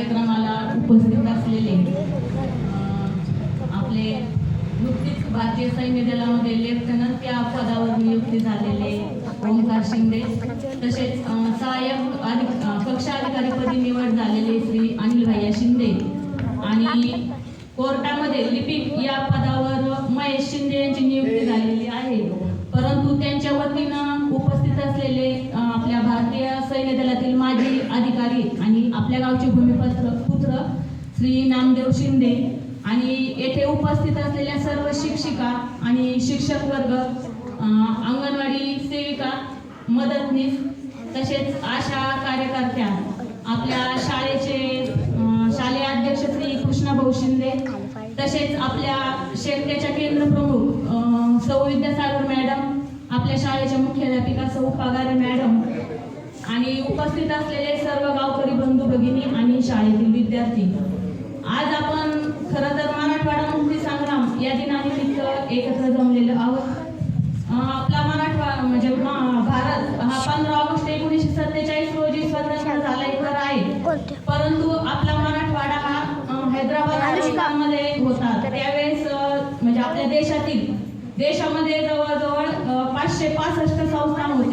कार्यक्रमाला उपस्थित असलेले आपले नुकतीच भारतीय सैन्य दलामध्ये लेफ्टनंट या पदावर नियुक्ती झालेले ओमकार शिंदे तसेच सहाय्यक अधिक कक्ष अधिकारीपदी निवड झालेले श्री अनिल भैया शिंदे आणि कोर्टामध्ये लिपिक या पदावर महेश गावचे भूमिपत्र पुत्र श्री नामदेव शिंदे आणि येथे उपस्थित असलेल्या सर्व शिक्षिका आणि शिक्षक वर्ग अंगणवाडी सेविका मदतनीस तसेच आशा कार्यकर्त्या आपल्या शाळेचे शालेय अध्यक्ष श्री कृष्णाभाऊ शिंदे तसेच आपल्या शेतकऱ्याच्या केंद्र प्रमुख सौ विद्यासागर मॅडम आपल्या शाळेच्या मुख्याध्यापिका सौ पागारे मॅडम आणि उपस्थित असलेले सर्व गावकरी बंधू भगिनी आणि शाळेतील विद्यार्थी. आज आपण खरं तर मराठवाडा मुक्ती संग्राम या दिनानिमित्त एकत्र जमलेलो आहोत. आपला मराठवाडा म्हणजे भारत हा पंधरा ऑगस्ट एकोणीसशे सत्तेचाळीस रोजी स्वतंत्र झाला एक खरं आहे. परंतु आपला मराठवाडा हा हैदराबादमध्ये होता. त्यावेळेस म्हणजे आपल्या देशातील देशामध्ये जवळजवळ पाचशे पासष्ट संस्थान होते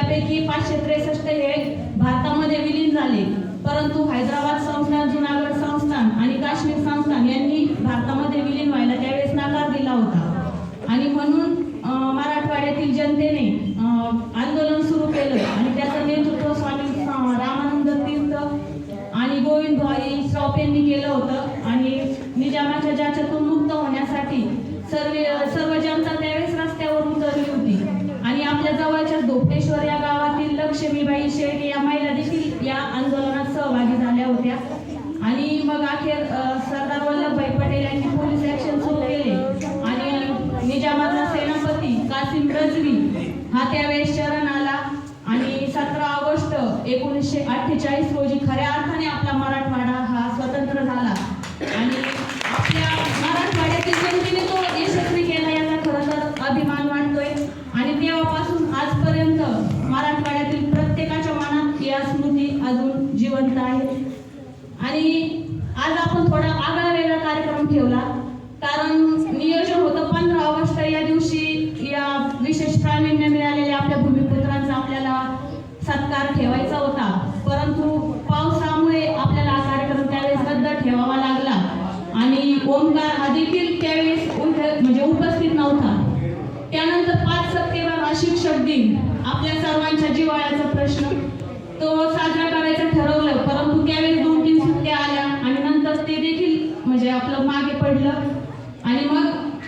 त्यापैकी पाचशे त्रेसष्ट हे भारतामध्ये विलीन झाले. परंतु हैदराबाद संस्थान जुनागड संस्थान आणि काश्मीर संस्थान यांनी भारतामध्ये विलीन व्हायला त्यावेळेस नकार दिला होता. आणि म्हणून मराठवाड्यातील जनतेने अं, आंदोलन सुरू केलं आणि त्याचं नेतृत्व स्वामी रामानंद तीर्थ आणि गोविंद भाई श्रॉफ यांनी केलं होतं. आणि निजामाच्या जाच्यातून मुक्त होण्यासाठी सर्व सर्व जनता त्यावेळेस रस्त्यावर उतरली होती आणि आपल्या जवळच्या धोपेश्वर या गावातील लक्ष्मीबाई शेठ या महिला देखील या आंदोलनात सहभागी झाल्या होत्या. आणि मग अखेर सरदार वल्लभभाई पटेल यांनी पोलीस ऍक्शन सुरू केले. आणि निजामाचा सेनापती कासिम रजवी हा त्यावेळेस शरण आला. आणि सतरा ऑगस्ट एकोणीसशे अठ्ठेचाळीस रोजी खऱ्या अर्थाने आपला मराठवाडा हा जिवंत आहेत आणि आज आपण थोडा आगळा वेगळा कार्यक्रम ठेवला. कारण नियोजन होतं पंधरा ऑगस्ट या दिवशी या विशेष प्रावीण्य मिळालेल्या आपल्या भूमिपुत्रांचा आपल्याला सत्कार ठेवायचा होता. परंतु पावसामुळे आपल्याला हा कार्यक्रम त्यावेळेस रद्द ठेवावा लागला. आणि ओमकार हा देखील त्यावेळेस म्हणजे उपस्थित नव्हता. त्यानंतर पाच सप्टेंबर हा शिक्षक दिन. आपल्या सर्वांच्या जिव्हाळ्याचा प्रश्न. तो साजरा करायचं ठरवलं. परंतु त्यावेळेस दोन तीन सुट्ट्या आल्या आणि नंतर ते देखील म्हणजे आपलं मागे पडलं. आणि मग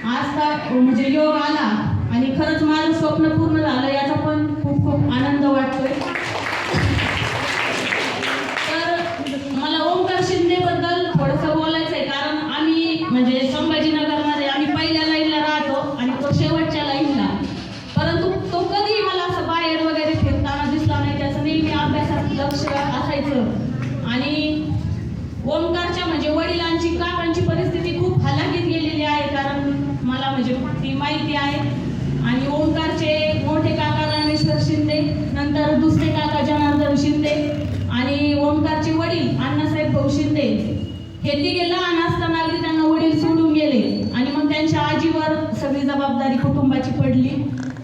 आज का म्हणजे योग आला आणि खरंच माझं स्वप्न पूर्ण झालं याचा पण खूप खूप आनंद वाटतोय तर मला ओमकार शिंदे बद्दल थोडंसं बोलायचं आहे कारण आम्ही म्हणजे संभाजीनगरमध्ये आम्ही पहिल्या लाईनला राहतो आणि तो शेवटच्या लाईनला परंतु तो कधीही मला असं बाहेर वगैरे फिरताना दिसला नाही त्याचं नेहमी अभ्यासात लक्ष असायचं आणि ओमकारच्या म्हणजे वडिलांची काकांची परिस्थिती खूप हलाखीत गेलेली आहे कारण मला म्हणजे ती माहिती आहे आणि ओमकारचे मोठे काका रामेश्वर शिंदे नंतर दुसरे काका जनार्दन शिंदे आणि ओमकारचे वडील अण्णासाहेब भाऊ शिंदे हे तिघे लहान असताना अगदी त्यांना वडील सोडून गेले. आणि मग त्यांच्या आजीवर सगळी जबाबदारी कुटुंबाची पडली.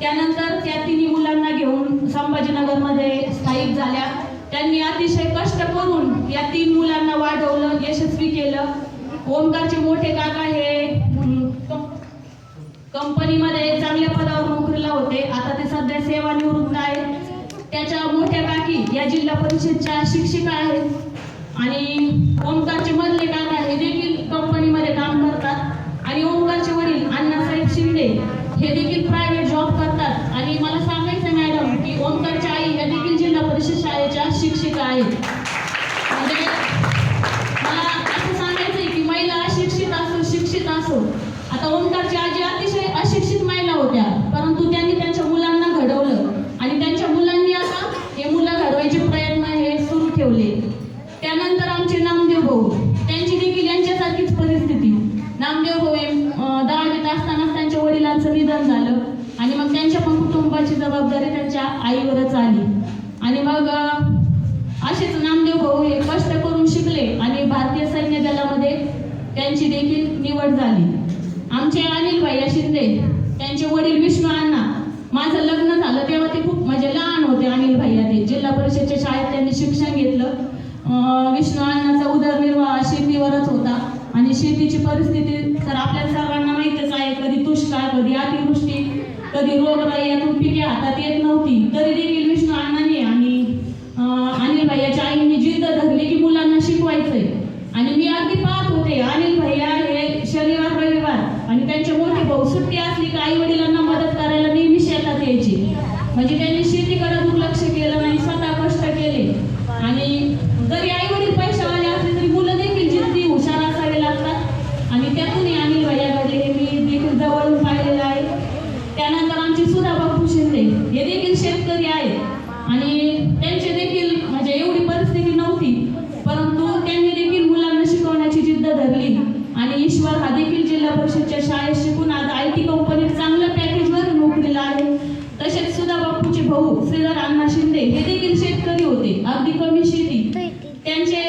त्यानंतर त्या तिन्ही मुलांना घेऊन संभाजीनगरमध्ये स्थायिक झाल्या. त्यांनी अतिशय कष्ट करून या तीन मुलांना वाढवलं यशस्वी केलं. ओमकारचे मोठे काका हे कंपनीमध्ये चांगल्या पदावर नोकरीला होते. आता ते सध्या सेवानिवृत्त आहेत. त्याच्या मोठ्या काकी या जिल्हा परिषदच्या शिक्षिका आहेत. आणि ओमकारचे मधले काका हे देखील कंपनीमध्ये काम करतात. आणि ओमकारचे वडील अण्णासाहेब शिंदे हे देखील प्रायव्हेट जॉब करतात. आणि मला सांगायचं मॅडम की ओमकारच्या आई या देखील जिल्हा परिषद शाळेच्या शिक्षिका आहेत. म्हणजे मला असं सांगायचंय की महिला अशिक्षित असो शिक्षित असो. आता ओमकारची आजी अतिशय यांची देखील निवड झाली. आमचे अनिलभाई शिंदे त्यांचे वडील विष्णू अण्णा माझं लग्न झालं तेव्हा ते खूप म्हणजे लहान होते अनिल भैया जिल्हा परिषदच्या शाळेत त्यांनी शिक्षण घेतलं. विष्णू अण्णाचा उदरनिर्वाह शेतीवरच होता आणि शेतीची परिस्थिती तर आपल्या सर्वांना माहितच आहे. कधी दुष्काळ कधी अतिवृष्टी कधी रोगराई यातून पिके हातात येत नव्हती. तरी देखील विष्णू अण्णा होते अनिल भैया हे शनिवार रविवार. आणि त्यांचे मोठे भाऊ सुट्टी असली की आई वडिलांना मदत करायला नेहमी शेतात यायची. म्हणजे त्यांनी शेतीकडे दुर्लक्ष केलं नाही स्वतः कष्ट केले आणि जरी आई वडील पैशावाले असले तरी मुलं देखील जिद्दी हुशार असावे लागतात आणि त्यातूनही अनिल भैया घडले हे मी देखील जवळून पाहिलेलं आहे त्यानंतर आमची सुधा बापू शिंदे हे देखील शेतकरी आहेत आणि त्यांचे देखील म्हणजे एवढी परिस्थिती नव्हती परंतु त्यांनी देखील मुलांना शिकवण्याची जिद्द धरली आणि ईश्वर हा देखील जिल्हा परिषदच्या शाळेत शिकून आज आय टी कंपनीत चांगल्या पॅकेजवर नोकरीला आहे. तसेच सुधा बापूचे भाऊ श्रीधर अण्णा शिंदे हे देखील शेतकरी होते. अगदी कमी शेती. त्यांचे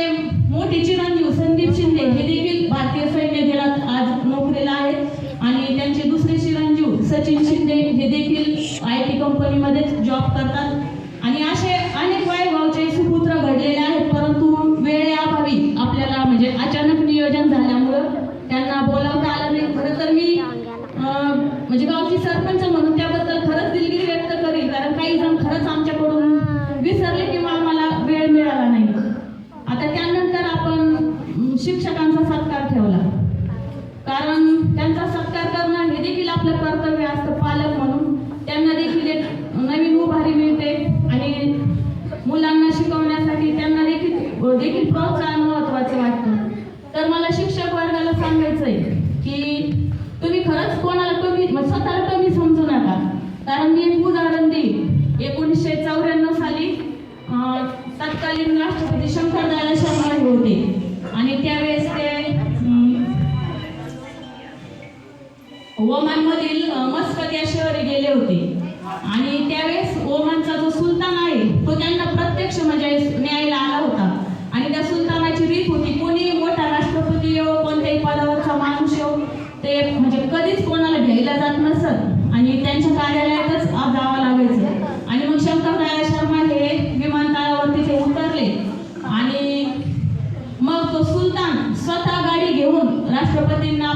मोठे चिरंजीव संदीप शिंदे हे देखील भारतीय सैन्य दलात आज नोकरीला आहेत आणि त्यांचे दुसरे चिरंजीव सचिन शिंदे हे देखील आय टी कंपनीमध्येच जॉब करतात आणि असे अनेक वाईगावचे सुपुत्र घडलेले आहेत परंतु वेळेअभावी आपल्याला म्हणजे अचानक नियोजन झाल्यामुळं त्यांना बोलावता आलं नाही खरं तर मी अं, म्हणजे गावची सरपंच म्हणून त्याबद्दल खरंच दिलगिरी व्यक्त करेल कारण काही जण खरंच आमच्याकडून विसरले किंवा आम्हाला वेळ मिळाला नाही आता त्यानंतर आपण अं, शिक्षकांचा सत्कार ठेवला. कारण त्यांचा सत्कार करणं हे देखील आपलं कर्तव्य असतं पालक म्हणून. त्यांना देखील एक नवीन उभारी मिळते आणि मुलांना शिकवण्यासाठी त्यांना देखील देखील प्रोत्साहन महत्वाचं वाटतं. तर मला शिक्षक वर्गाला सांगायचंय की तुम्ही खरंच कोणाला कमी स्वतःला कमी समजू नका. कारण मी एक उदाहरण देईन. एकोणीसशे चौऱ्याण्णव साली तत्कालीन राष्ट्रपती शंकरदादा शर्मा हे होते. आणि त्यावेळेस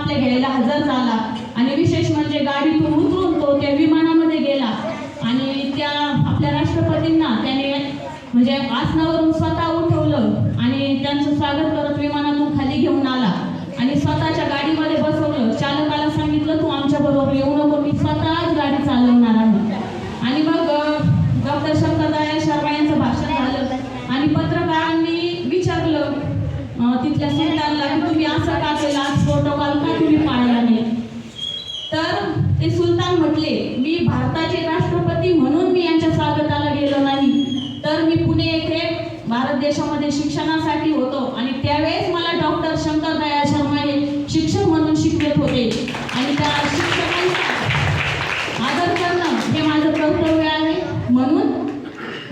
आपल्या घ्यायला हजर झाला. आणि विशेष म्हणजे गाडीतून उतरून तो त्या विमानामध्ये गेला. आणि त्या आपल्या राष्ट्रपतींना त्याने म्हणजे आसनावरून स्वतः उठवलं आणि त्यांचं स्वागत करत विमानातून खाली घेऊन आला. आणि स्वतःच्या गाडीमध्ये बसवलं. चालकाला सांगितलं तू आमच्या बरोबर येऊ नको मी स्वतःच गाडी चालवणार आहे. आणि मग डॉक्टर शंकरदयाळ शर्मा यांचं भाषण झालं आणि पत्रकारांनी विचारलं अं, तिथल्या सुलतानला की तुम्ही असं का केलं आज प्रोटोकॉल का तुम्ही पाळला नाही तर ते सुलतान म्हटले मी भारताचे राष्ट्रपती म्हणून मी यांच्या स्वागताला गेलो नाही तर मी पुणे येथे भारत देशामध्ये शिक्षणासाठी होतो आणि त्यावेळेस मला डॉक्टर शंकर दयाळ शर्मा हे शिक्षक म्हणून शिकवत होते आणि त्या शिक्षकांचा आदर करणं हे माझं कर्तव्य आहे. म्हणून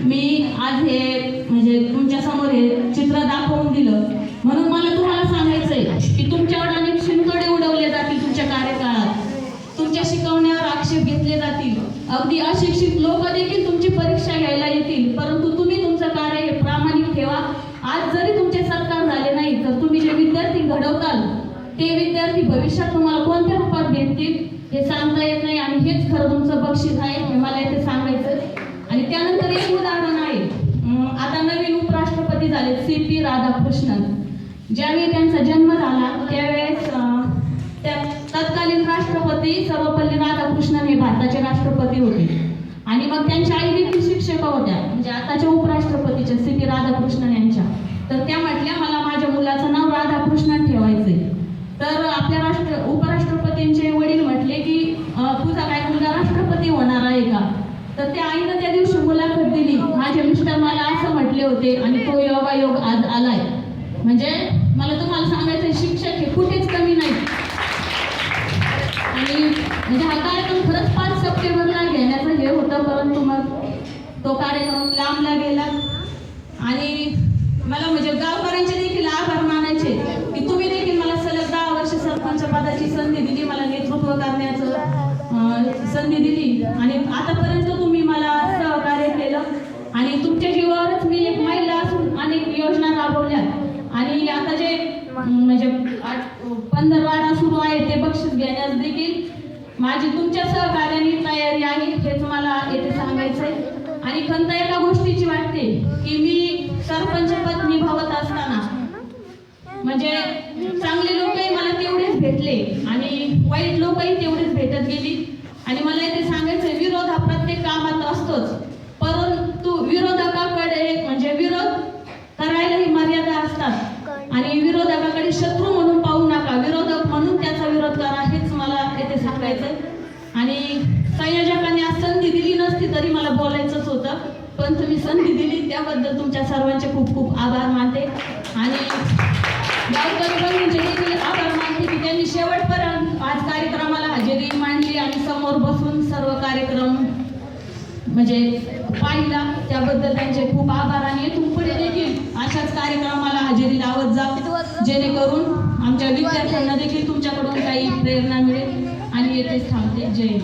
मी आज हे म्हणजे तुमच्यासमोर हे चित्र दाखवून दिलं. म्हणून मला तुम्हाला सांगायचंय की तुमच्यावर अनेक शिंकडे उडवले जातील तुमच्या कार्यकाळात. तुमच्या शिकवण्यावर आक्षेप घेतले जातील. अगदी अशिक्षित लोक देखील तुमची परीक्षा घ्यायला येतील. परंतु तुम्ही तुमचं कार्य हे प्रामाणिक ठेवा. आज जरी तुमचे सत्कार झाले नाही तर तुम्ही जे विद्यार्थी घडवताल ते विद्यार्थी भविष्यात तुम्हाला कोणत्या रूपात भेटतील? हे सांगता येत नाही. आणि हेच खरं तुमचं बक्षीस आहे. हे मला इथे सांगायचं आणि त्यानंतर एक उदाहरण आहे. आता नवीन उपराष्ट्रपती झाले सी पी राधाकृष्णन ज्यावेळी त्यांचा जन्म झाला. त्यावेळेस तत्कालीन राष्ट्रपती सर्वपल्ली राधाकृष्णन हे भारताचे राष्ट्रपती होते. आणि मग त्यांच्या आई देखील शिक्षक होत्या. म्हणजे आताच्या उपराष्ट्रपतीच्या सी पी राधाकृष्णन यांच्या. तर त्या म्हटल्या मला माझ्या मुलाचं नाव राधाकृष्णन ठेवायचंय. तर आपल्या राष्ट्र उपराष्ट्रपतींचे वडील म्हटले मुलगा होणार आहे का? तर त्या आईनं त्या दिवशी मुलाखत दिली. माझे मिस्टर मला असं म्हटले होते आणि तो योगायोग आज आलाय. म्हणजे मला तुम्हाला सांगायचं शिक्षक हे कुठेच कमी नाही आणि म्हणजे हा कार्यक्रम खरंच पाच सप्टेंबरला घेण्याचं हे होतं परंतु मग तो कार्यक्रम लांबला गेला. आणि मला म्हणजे गावकऱ्यांचे देखील आभार मानायचे. की तुम्ही देखील मला सलग दहा वर्ष सरपंच पदाची संधी दिली मला नेतृत्व करण्याचं संधी दिली. आणि आतापर्यंत तुम्ही मला सहकार्य केलं. आणि तुमच्या जीवावरच मी एक महिला असून अनेक योजना राबवल्या आणि आता जे म्हणजे पंधरवाडा सुरू आहे ते बक्षीस घेण्यास देखील माझी तुमच्या सहकार्याने तयारी आहे हेच मला येथे सांगायचंय. आणि खंत एका गोष्टीची वाटते की मी सरपंच पद निभावत असताना म्हणजे चांगले लोकही मला तेवढेच भेटले आणि वाईट लोकही तेवढेच भेटत गेली. आणि मला इथे सांगायचं विरोध हा प्रत्येक कामात असतोच. परंतु विरोधकाकडे म्हणजे विरोध करायलाही मर्यादा असतात. आणि विरोधकाकडे शत्रू म्हणून पाहू नका. विरोधक म्हणून त्याचा विरोध करा हेच मला येथे सांगायचं आणि संयोजकांनी आज संधी दिली नसती तरी मला बोलायचंच होतं. पण तुम्ही संधी दिली त्याबद्दल तुमच्या सर्वांचे खूप खूप आभार मानते. आणि गावकरी बंधूंचे देखील आभार मानते की त्यांनी शेवटपर्यंत आज कार्यक्रमाला हजेरी मांडली आणि समोर बसून सर्व कार्यक्रम म्हणजे पाहिला त्याबद्दल त्यांचे खूप आभार आणि इथून पुढे देखील अशाच कार्यक्रमाला हजेरी लावत जा. जेणेकरून आमच्या विद्यार्थ्यांना देखील तुमच्याकडून काही प्रेरणा मिळेल आणि येथेच थांबते. जय